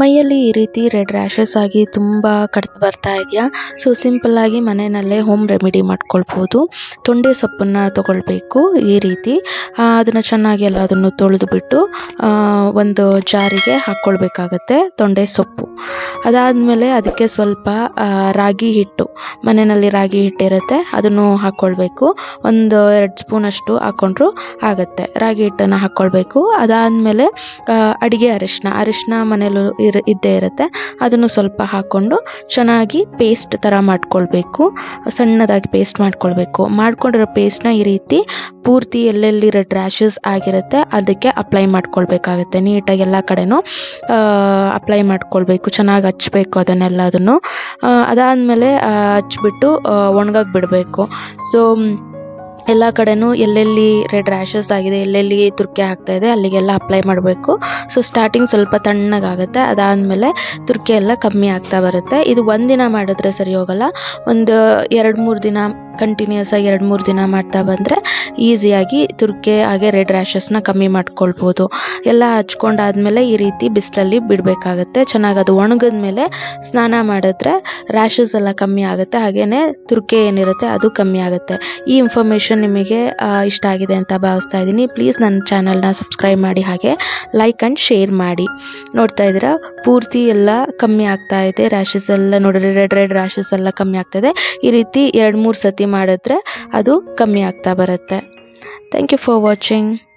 ಮೈಯಲ್ಲಿ ಈ ರೀತಿ ರೆಡ್ ರ್ಯಾಷಸ್ ಆಗಿ ತುಂಬ ಕಡ್ದು ಬರ್ತಾ ಇದೆಯಾ? ಸೊ ಆಗಿ ಮನೆಯಲ್ಲೇ ಹೋಮ್ ರೆಮಿಡಿ ಮಾಡ್ಕೊಳ್ಬೋದು. ತೊಂಡೆ ಸೊಪ್ಪನ್ನು ತಗೊಳ್ಬೇಕು ಈ ರೀತಿ. ಅದನ್ನು ಚೆನ್ನಾಗಿ ಎಲ್ಲ ಅದನ್ನು ತೊಳೆದುಬಿಟ್ಟು ಒಂದು ಜಾರಿಗೆ ಹಾಕ್ಕೊಳ್ಬೇಕಾಗತ್ತೆ ತೊಂಡೆ ಸೊಪ್ಪು. ಅದಾದಮೇಲೆ ಅದಕ್ಕೆ ಸ್ವಲ್ಪ ರಾಗಿ ಹಿಟ್ಟು. ಮನೆಯಲ್ಲಿ ರಾಗಿ ಹಿಟ್ಟಿರುತ್ತೆ ಅದನ್ನು ಹಾಕ್ಕೊಳ್ಬೇಕು ಒಂದು ಎರಡು ಸ್ಪೂನಷ್ಟು ಹಾಕ್ಕೊಂಡ್ರು ಆಗುತ್ತೆ. ರಾಗಿ ಹಿಟ್ಟನ್ನು ಹಾಕ್ಕೊಳ್ಬೇಕು ಅದಾದಮೇಲೆ ಅಡುಗೆ ಅರಿಶಿನ ಅರಿಶಿನ ಮನೇಲೂ ಇರ, ಇದ್ದೇ ಇರುತ್ತೆ. ಅದನ್ನು ಸ್ವಲ್ಪ ಹಾಕ್ಕೊಂಡು ಚೆನ್ನಾಗಿ ಪೇಸ್ಟ್ ಥರ ಮಾಡ್ಕೊಳ್ಬೇಕು. ಸಣ್ಣದಾಗಿ ಪೇಸ್ಟ್ ಮಾಡ್ಕೊಳ್ಬೇಕು. ಮಾಡ್ಕೊಂಡಿರೋ ಪೇಸ್ಟ್ನ ಈ ರೀತಿ ಪೂರ್ತಿ ಎಲ್ಲೆಲ್ಲಿ ರೆಡ್ ಆಗಿರುತ್ತೆ, ಅದಕ್ಕೆ ಅಪ್ಲೈ ಮಾಡ್ಕೊಳ್ಬೇಕಾಗುತ್ತೆ. ನೀಟಾಗಿ ಎಲ್ಲ ಕಡೆನೂ ಅಪ್ಲೈ ಮಾಡ್ಕೊಳ್ಬೇಕು. ಚೆನ್ನಾಗಿ ಹಚ್ಬೇಕು ಅದನ್ನೆಲ್ಲದನ್ನು. ಅದಾದಮೇಲೆ ಹಚ್ಬಿಟ್ಟು ಒಣ್ಗಕ್ಕೆ ಬಿಡಬೇಕು. ಸೊ ಎಲ್ಲ ಕಡೆನೂ ಎಲ್ಲೆಲ್ಲಿ ರೆಡ್ ರ್ಯಾಷಸ್ ಆಗಿದೆ, ಎಲ್ಲೆಲ್ಲಿ ತುರ್ಕೆ ಆಗ್ತಾ ಇದೆ, ಅಲ್ಲಿಗೆಲ್ಲ ಅಪ್ಲೈ ಮಾಡಬೇಕು. ಸೊ ಸ್ಟಾರ್ಟಿಂಗ್ ಸ್ವಲ್ಪ ತಣ್ಣಗಾಗುತ್ತೆ, ಅದಾದಮೇಲೆ ತುರ್ಕೆ ಎಲ್ಲ ಕಮ್ಮಿ ಆಗ್ತಾ ಬರುತ್ತೆ. ಇದು ಒಂದಿನ ಮಾಡಿದ್ರೆ ಸರಿ ಹೋಗಲ್ಲ. ಒಂದು, ಎರಡು, ಮೂರು ದಿನ ಕಂಟಿನ್ಯೂಸ್ ಆಗಿ ಎರಡು ಮೂರು ದಿನ ಮಾಡ್ತಾ ಬಂದರೆ ಈಸಿಯಾಗಿ ತುರ್ಕೆ ಹಾಗೆ ರೆಡ್ ರ್ಯಾಷಸ್ನ ಕಮ್ಮಿ ಮಾಡ್ಕೊಳ್ಬೋದು. ಎಲ್ಲ ಹಚ್ಕೊಂಡಾದ್ಮೇಲೆ ಈ ರೀತಿ ಬಿಸಿಲಲ್ಲಿ ಬಿಡಬೇಕಾಗತ್ತೆ. ಚೆನ್ನಾಗಿ ಅದು ಒಣಗಿದ ಮೇಲೆ ಸ್ನಾನ ಮಾಡಿದ್ರೆ ರ್ಯಾಶಸ್ ಎಲ್ಲ ಕಮ್ಮಿ ಆಗುತ್ತೆ. ಹಾಗೆಯೇ ತುರ್ಕೆ ಏನಿರುತ್ತೆ ಅದು ಕಮ್ಮಿ ಆಗುತ್ತೆ. ಈ ಇನ್ಫಾರ್ಮೇಷನ್ ನಿಮಗೆ ಇಷ್ಟ ಆಗಿದೆ ಅಂತ ಭಾವಿಸ್ತಾ ಇದ್ದೀನಿ. ಪ್ಲೀಸ್ ನನ್ನ ಚಾನಲ್ನ ಸಬ್ಸ್ಕ್ರೈಬ್ ಮಾಡಿ, ಹಾಗೆ ಲೈಕ್ ಆ್ಯಂಡ್ ಶೇರ್ ಮಾಡಿ. ನೋಡ್ತಾ ಇದ್ದೀರಾ? ಪೂರ್ತಿ ಎಲ್ಲ ಕಮ್ಮಿ ಆಗ್ತಾ ಇದೆ. ರ್ಯಾಶಸ್ ಎಲ್ಲ ನೋಡಿದ್ರೆ ರೆಡ್ ರೆಡ್ ರ್ಯಾಷಸ್ ಎಲ್ಲ ಕಮ್ಮಿ ಆಗ್ತಾ ಇದೆ. ಈ ರೀತಿ ಎರಡು ಮೂರು ಸತಿ ಮಾಡಿದ್ರೆ ಅದು ಕಮ್ಮಿ ಆಗ್ತಾ ಬರುತ್ತೆ. Thank you for watching